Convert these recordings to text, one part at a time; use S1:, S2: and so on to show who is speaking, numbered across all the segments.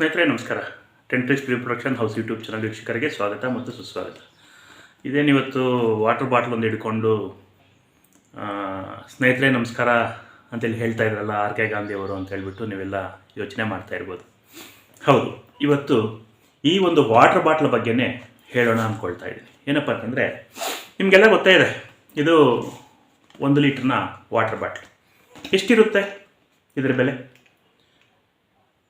S1: ಸ್ನೇಹಿತರೆ, ನಮಸ್ಕಾರ. ಟೆಂಟ್ರಿಸ್ pre production house YouTube channel ವೀಕ್ಷಕರಿಗೆ ಸ್ವಾಗತ ಮತ್ತು ಸುಸ್ವಾಗತ. ಇದೇನಿವತ್ತು ವಾಟರ್ ಬಾಟ್ಲ್ ಒಂದು ಹಿಡ್ಕೊಂಡು ಸ್ನೇಹಿತರೆ, ನಮಸ್ಕಾರ ಅಂತೇಳಿ ಹೇಳ್ತಾ ಇದ್ರಲ್ಲ ಆರ್ ಕೆ ಗಾಂಧಿ ಅವರು ಅಂತ ಹೇಳ್ಬಿಟ್ಟು ನೀವೆಲ್ಲ ಯೋಚನೆ ಮಾಡ್ತಾ ಇರ್ಬೋದು. ಹೌದು, ಇವತ್ತು ಈ ಒಂದು ವಾಟರ್ ಬಾಟ್ಲ್ ಬಗ್ಗೆನೇ ಹೇಳೋಣ ಅಂದ್ಕೊಳ್ತಾ ಇದ್ದೀನಿ. ಏನಪ್ಪ ಅಂತಂದರೆ, ನಿಮಗೆಲ್ಲ ಗೊತ್ತೇ ಇದೆ, ಇದು ಒಂದು ಲೀಟ್ರ್ನ ವಾಟರ್ ಬಾಟ್ಲ್ ಎಷ್ಟಿರುತ್ತೆ ಇದರ ಬೆಲೆ?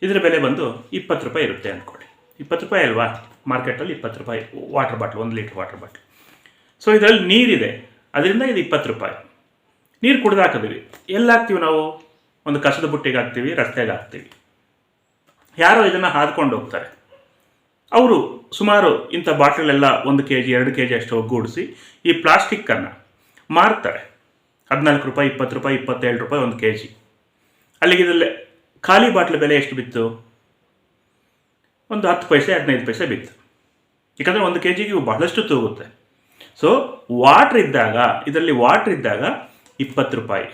S1: ಇದರ ಬೆಲೆ ಬಂದು ಇಪ್ಪತ್ತು ರೂಪಾಯಿ ಇರುತ್ತೆ ಅಂದ್ಕೊಳ್ಳಿ ಇಪ್ಪತ್ತು ರೂಪಾಯಿ ಅಲ್ವಾ? ಮಾರ್ಕೆಟಲ್ಲಿ ಇಪ್ಪತ್ತು ರೂಪಾಯಿ ವಾಟರ್ ಬಾಟ್ಲ್ ಒಂದು ಲೀಟ್ರ್ ವಾಟರ್ ಬಾಟ್ಲ್ ಸೊ ಇದರಲ್ಲಿ ನೀರಿದೆ. ಅದರಿಂದ ಇದು ಇಪ್ಪತ್ತು ರೂಪಾಯಿ. ನೀರು ಕುಡ್ದು ಹಾಕಿದ್ವಿ. ಎಲ್ಲಿ ಹಾಕ್ತೀವಿ ನಾವು? ಒಂದು ಕಸದ ಬುಟ್ಟಿಗೆ ಹಾಕ್ತೀವಿ, ರಸ್ತೆಗೆ ಹಾಕ್ತೀವಿ. ಯಾರೋ ಇದನ್ನು ಹಾದ್ಕೊಂಡು ಹೋಗ್ತಾರೆ. ಅವರು ಸುಮಾರು ಇಂಥ ಬಾಟ್ಲೆಲ್ಲ ಒಂದು ಕೆ ಜಿ ಎರಡು ಕೆ ಜಿ ಅಷ್ಟು ಒಗ್ಗೂಡಿಸಿ ಈ ಪ್ಲಾಸ್ಟಿಕ್ಕನ್ನು ಮಾರ್ತಾರೆ. ಹದಿನಾಲ್ಕು ರೂಪಾಯಿ, ಇಪ್ಪತ್ತು ರೂಪಾಯಿ, ಇಪ್ಪತ್ತೇಳು ರೂಪಾಯಿ ಒಂದು ಕೆ ಜಿ ಅಲ್ಲಿಗೆ ಇದರಲ್ಲೇ ಖಾಲಿ ಬಾಟ್ಲ್ ಬೆಲೆ ಎಷ್ಟು ಬಿತ್ತು? ಒಂದು ಹತ್ತು ಪೈಸೆ, ಹದಿನೈದು ಪೈಸೆ ಬಿತ್ತು. ಯಾಕಂದರೆ ಒಂದು ಕೆ ಜಿಗೆ ಬಹಳಷ್ಟು ತೂಗುತ್ತೆ. ಸೊ ವಾಟ್ರ್ ಇದ್ದಾಗ, ಇದರಲ್ಲಿ ವಾಟ್ರ್ ಇದ್ದಾಗ ಇಪ್ಪತ್ತು ರೂಪಾಯಿ.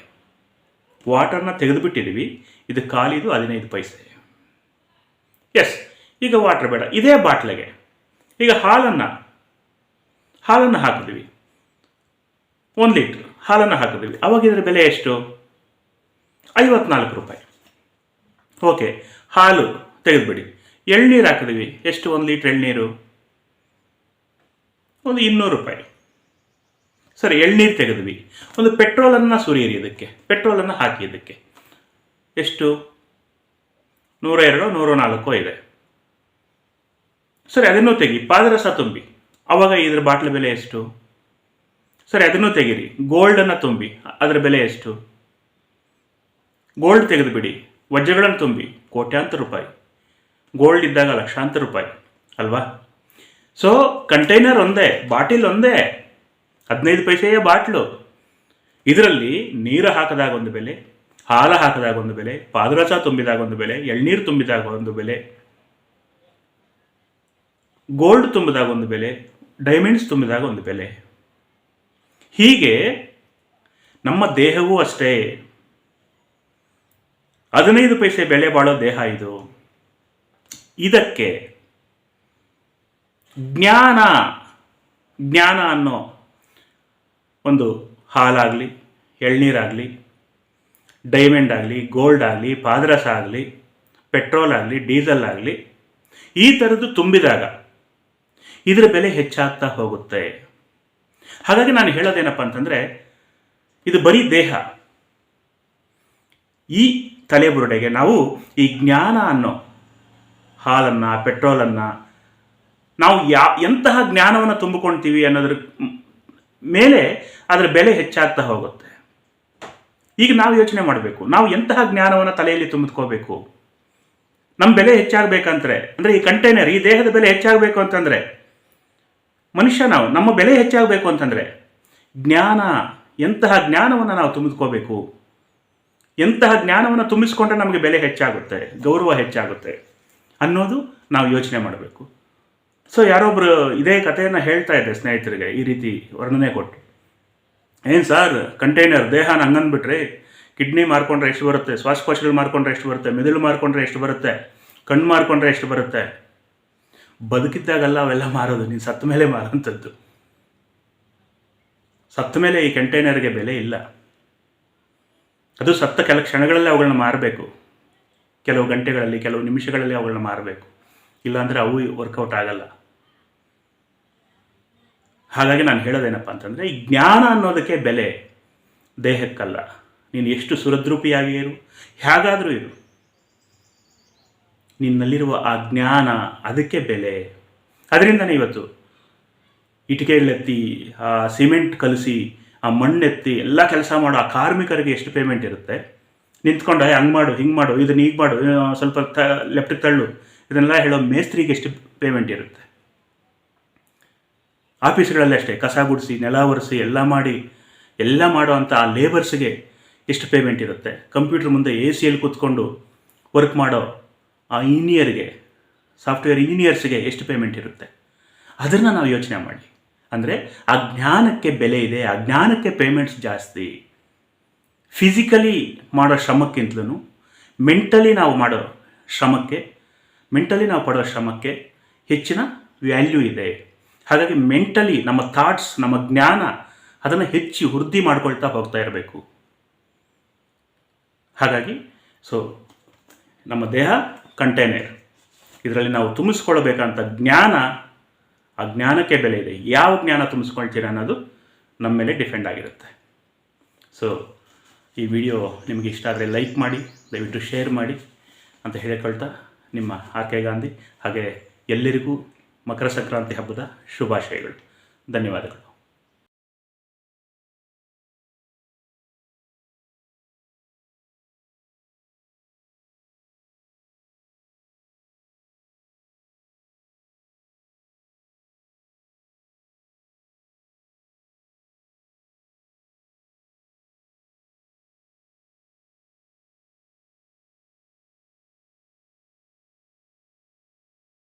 S1: ವಾಟರ್ನ ತೆಗೆದುಬಿಟ್ಟಿದ್ದೀವಿ ಇದು ಖಾಲಿದು ಹದಿನೈದು ಪೈಸೆ. ಎಸ್ ಈಗ ವಾಟ್ರ್ ಬೇಡ. ಇದೇ ಬಾಟ್ಲಿಗೆ. ಈಗ ಹಾಲನ್ನು ಹಾಲನ್ನು ಹಾಕಿದ್ವಿ ಒಂದು ಲೀಟ್ರ್ ಹಾಲನ್ನು ಹಾಕಿದ್ವಿ ಅವಾಗ ಇದರ ಬೆಲೆ ಎಷ್ಟು? ಐವತ್ನಾಲ್ಕು ರೂಪಾಯಿ. ಓಕೆ, ಹಾಲು ತೆಗೆದುಬಿಡಿ. ಎಳ್ನೀರು ಹಾಕಿದ್ವಿ ಎಷ್ಟು? ಒಂದು ಲೀಟ್ರ್ ಎಳ್ನೀರು? ಒಂದು ಇನ್ನೂರು ರೂಪಾಯಿ. ಸರಿ, ಎಳ್ನೀರು ತೆಗೆದ್ವಿ. ಒಂದು ಪೆಟ್ರೋಲನ್ನು ಸುರಿಯಿರಿ ಇದಕ್ಕೆ. ಪೆಟ್ರೋಲನ್ನು ಹಾಕಿ ಇದಕ್ಕೆ. ಎಷ್ಟು? ನೂರ ಎರಡು, ನೂರ ನಾಲ್ಕು ಇದೆ. ಸರಿ, ಅದನ್ನು ತೆಗಿ. ಪಾದರಸ ತುಂಬಿ. ಅವಾಗ ಇದ್ರ ಬಾಟ್ಲ ಬೆಲೆ ಎಷ್ಟು? ಸರಿ, ಅದನ್ನು ತೆಗೀರಿ. ಗೋಲ್ಡನ್ನು ತುಂಬಿ. ಅದರ ಬೆಲೆ ಎಷ್ಟು? ಗೋಲ್ಡ್ ತೆಗೆದುಬಿಡಿ. ವಜ್ರಗಳನ್ನು ತುಂಬಿ ಕೋಟ್ಯಾಂತರ ರೂಪಾಯಿ ಗೋಲ್ಡ್ ಇದ್ದಾಗ ಲಕ್ಷಾಂತರ ರೂಪಾಯಿ, ಅಲ್ವಾ? ಸೊ ಕಂಟೈನರ್ ಒಂದೇ, ಬಾಟಿಲ್ ಒಂದೇ, ಹದಿನೈದು ಪೈಸೆಯ ಬಾಟ್ಲು. ಇದರಲ್ಲಿ ನೀರು ಹಾಕಿದಾಗ ಒಂದು ಬೆಲೆ, ಹಾಲು ಹಾಕಿದಾಗ ಒಂದು ಬೆಲೆ, ಪಾದರಸ ತುಂಬಿದಾಗ ಒಂದು ಬೆಲೆ, ಎಳ್ನೀರು ತುಂಬಿದಾಗ ಒಂದು ಬೆಲೆ ಗೋಲ್ಡ್ ತುಂಬಿದಾಗ ಒಂದು ಬೆಲೆ ಡೈಮಂಡ್ಸ್ ತುಂಬಿದಾಗ ಒಂದು ಬೆಲೆ. ಹೀಗೆ ನಮ್ಮ ದೇಹವೂ ಅಷ್ಟೇ. ಹದಿನೈದು ಪೈಸೆ ಬೆಲೆ ಬಾಳೋ ದೇಹ ಇದು. ಇದಕ್ಕೆ ಜ್ಞಾನ ಜ್ಞಾನ ಅನ್ನೋ ಒಂದು ಹಾಲಾಗಲಿ, ಎಳ್ನೀರಾಗಲಿ, ಡೈಮಂಡ್ ಆಗಲಿ, ಗೋಲ್ಡ್ ಆಗಲಿ, ಪಾದರಸ ಆಗಲಿ, ಪೆಟ್ರೋಲ್ ಆಗಲಿ, ಡೀಸೆಲ್ ಆಗಲಿ, ಈ ಥರದ್ದು ತುಂಬಿದಾಗ ಇದರ ಬೆಲೆ ಹೆಚ್ಚಾಗ್ತಾ ಹೋಗುತ್ತೆ. ಹಾಗಾಗಿ ನಾನು ಹೇಳೋದೇನಪ್ಪ ಅಂತಂದರೆ, ಇದು ಬರೀ ದೇಹ. ಈ ತಲೆಬುರುಡೆಗೆ ನಾವು ಈ ಜ್ಞಾನ ಅನ್ನೋ ಹಾಲನ್ನು, ಪೆಟ್ರೋಲನ್ನು ನಾವು ಯಾ, ಎಂತಹ ಜ್ಞಾನವನ್ನು ತುಂಬಿಕೊಳ್ತೀವಿ ಅನ್ನೋದ್ರ ಮೇಲೆ ಅದರ ಬೆಲೆ ಹೆಚ್ಚಾಗ್ತಾ ಹೋಗುತ್ತೆ. ಈಗ ನಾವು ಯೋಚನೆ ಮಾಡಬೇಕು, ನಾವು ಎಂತಹ ಜ್ಞಾನವನ್ನು ತಲೆಯಲ್ಲಿ ತುಂಬಿಕೋಬೇಕು ನಮ್ಮ ಬೆಲೆ ಹೆಚ್ಚಾಗಬೇಕಂದ್ರೆ, ಅಂದರೆ ಈ ಕಂಟೈನರ್, ಈ ದೇಹದ ಬೆಲೆ ಹೆಚ್ಚಾಗಬೇಕು ಅಂತಂದರೆ, ಮನುಷ್ಯ ನಾವು, ನಮ್ಮ ಬೆಲೆ ಹೆಚ್ಚಾಗಬೇಕು ಅಂತಂದರೆ, ಜ್ಞಾನ, ಎಂತಹ ಜ್ಞಾನವನ್ನು ನಾವು ತುಂಬಿದ್ಕೋಬೇಕು? ಎಂತಹ ಜ್ಞಾನವನ್ನು ತುಂಬಿಸಿಕೊಂಡ್ರೆ ನಮಗೆ ಬೆಲೆ ಹೆಚ್ಚಾಗುತ್ತೆ, ಗೌರವ ಹೆಚ್ಚಾಗುತ್ತೆ ಅನ್ನೋದು ನಾವು ಯೋಚನೆ ಮಾಡಬೇಕು. ಸೊ ಯಾರೊಬ್ಬರು ಇದೇ ಕಥೆಯನ್ನು ಹೇಳ್ತಾ ಇದ್ದೆ ಸ್ನೇಹಿತರಿಗೆ ಈ ರೀತಿ ವರ್ಣನೆ ಕೊಟ್ಟು, ಏನು ಸರ್, ಕಂಟೈನರ್, ದೇಹನ ಹಂಗನ್ಬಿಟ್ರಿ ಕಿಡ್ನಿ ಮಾರ್ಕೊಂಡ್ರೆ ಎಷ್ಟು ಬರುತ್ತೆ, ಶ್ವಾಸಕೋಶಗಳು ಮಾರ್ಕೊಂಡ್ರೆ ಎಷ್ಟು ಬರುತ್ತೆ, ಮೆದುಳು ಮಾರ್ಕೊಂಡ್ರೆ ಎಷ್ಟು ಬರುತ್ತೆ, ಕಣ್ಣು ಮಾರ್ಕೊಂಡ್ರೆ ಎಷ್ಟು ಬರುತ್ತೆ? ಬದುಕಿದ್ದಾಗಲ್ಲ, ಅವೆಲ್ಲ ಮಾರೋದು, ನೀನು ಸತ್ತ ಮೇಲೆ ಮಾರೋಂಥದ್ದು. ಸತ್ತ ಮೇಲೆ ಈ ಕಂಟೈನರ್ಗೆ ಬೆಲೆ ಇಲ್ಲ. ಅದು ಸತ್ತ ಕೆಲ ಕ್ಷಣಗಳಲ್ಲಿ ಅವುಗಳನ್ನ ಮಾರಬೇಕು. ಕೆಲವು ಗಂಟೆಗಳಲ್ಲಿ, ಕೆಲವು ನಿಮಿಷಗಳಲ್ಲಿ ಅವುಗಳನ್ನ ಮಾರಬೇಕು. ಇಲ್ಲಾಂದರೆ ಅವು ವರ್ಕೌಟ್ ಆಗಲ್ಲ. ಹಾಗಾಗಿ ನಾನು ಹೇಳೋದೇನಪ್ಪ ಅಂತಂದರೆ, ಈ ಜ್ಞಾನ ಅನ್ನೋದಕ್ಕೆ ಬೆಲೆ ದೇಹಕ್ಕಲ್ಲ. ನೀನು ಎಷ್ಟು ಸುರದ್ರೂಪಿಯಾಗಿ ಇರು, ಹೇಗಾದರೂ ಇರು. ನಿನ್ನಲ್ಲಿರುವ ಆ ಜ್ಞಾನ ಅದಕ್ಕೆ ಬೆಲೆ. ಅದರಿಂದನೇ ಇವತ್ತು ಇಟಿಕೆಯಲ್ಲೆತ್ತಿ ಆ ಸಿಮೆಂಟ್ ಕಲಸಿ ಆ ಮಣ್ಣೆತ್ತಿ ಎಲ್ಲ ಕೆಲಸ ಮಾಡೋ, ಆ ಕಾರ್ಮಿಕರಿಗೆ ಎಷ್ಟು ಪೇಮೆಂಟ್ ಇರುತ್ತೆ? ನಿಂತ್ಕೊಂಡು ಹಂಗೆ ಮಾಡು, ಹಿಂಗೆ ಮಾಡು, ಇದನ್ನ ಈಗ ಮಾಡು ಸ್ವಲ್ಪ ತ ಲೆಫ್ಟಿಗೆ ತಳ್ಳು. ಇದನ್ನೆಲ್ಲ ಹೇಳೋ ಮೇಸ್ತ್ರಿಗೆ ಎಷ್ಟು ಪೇಮೆಂಟ್ ಇರುತ್ತೆ? ಆಫೀಸ್ಗಳಲ್ಲಿ ಅಷ್ಟೇ, ಕಸ ಗುಡಿಸಿ, ನೆಲ ಒರೆಸಿ, ಎಲ್ಲ ಮಾಡಿ, ಎಲ್ಲ ಮಾಡೋ ಅಂಥ ಆ ಲೇಬರ್ಸ್ಗೆ ಎಷ್ಟು ಪೇಮೆಂಟ್ ಇರುತ್ತೆ? ಕಂಪ್ಯೂಟರ್ ಮುಂದೆ ಎ ಸಿಯಲ್ಲಿ ಕೂತ್ಕೊಂಡು ವರ್ಕ್ ಮಾಡೋ ಆ ಇಂಜಿನಿಯರ್ಗೆ ಸಾಫ್ಟ್ವೇರ್ ಇಂಜಿನಿಯರ್ಸ್ಗೆ ಎಷ್ಟು ಪೇಮೆಂಟ್ ಇರುತ್ತೆ? ಅದನ್ನು ನಾವು ಯೋಚನೆ ಮಾಡಿ. ಅಂದರೆ ಆ ಜ್ಞಾನಕ್ಕೆ ಬೆಲೆ ಇದೆ, ಆ ಜ್ಞಾನಕ್ಕೆ ಪೇಮೆಂಟ್ಸ್ ಜಾಸ್ತಿ. ಫಿಸಿಕಲಿ ಮಾಡೋ ಶ್ರಮಕ್ಕಿಂತಲೂ ಮೆಂಟಲಿ ನಾವು ಮಾಡೋ ಶ್ರಮಕ್ಕೆ ಮೆಂಟಲಿ ನಾವು ಪಡೋ ಶ್ರಮಕ್ಕೆ ಹೆಚ್ಚಿನ ವ್ಯಾಲ್ಯೂ ಇದೆ. ಹಾಗಾಗಿ ಮೆಂಟಲಿ ನಮ್ಮ ಥಾಟ್ಸ್ ನಮ್ಮ ಜ್ಞಾನ ಅದನ್ನು ಹೆಚ್ಚು ವೃದ್ಧಿ ಮಾಡ್ಕೊಳ್ತಾ ಹೋಗ್ತಾ ಇರಬೇಕು. ಹಾಗಾಗಿ ಸೊ ನಮ್ಮ ದೇಹ ಕಂಟೈನರ್ ಇದರಲ್ಲಿ ನಾವು ತುಂಬಿಸ್ಕೊಳ್ಬೇಕಂತ ಜ್ಞಾನ ಆ ಜ್ಞಾನಕ್ಕೆ ಬೆಲೆ ಇದೆ. ಯಾವ ಜ್ಞಾನ ತುಂಬಿಸ್ಕೊಳ್ತೀರಾ ಅನ್ನೋದು ನಮ್ಮ ಮೇಲೆ ಡಿಪೆಂಡ್ ಆಗಿರುತ್ತೆ. ಸೊ ಈ ವಿಡಿಯೋ ನಿಮಗೆ ಇಷ್ಟ ಆದರೆ ಲೈಕ್ ಮಾಡಿ, ದಯವಿಟ್ಟು ಶೇರ್ ಮಾಡಿ ಅಂತ ಹೇಳಿಕೊಳ್ತಾ ನಿಮ್ಮ ಆರ್ ಕೆ ಗಾಂಧಿ ಹಾಗೆ ಎಲ್ಲರಿಗೂ ಮಕರ ಸಂಕ್ರಾಂತಿ ಹಬ್ಬದ ಶುಭಾಶಯಗಳು. ಧನ್ಯವಾದಗಳು.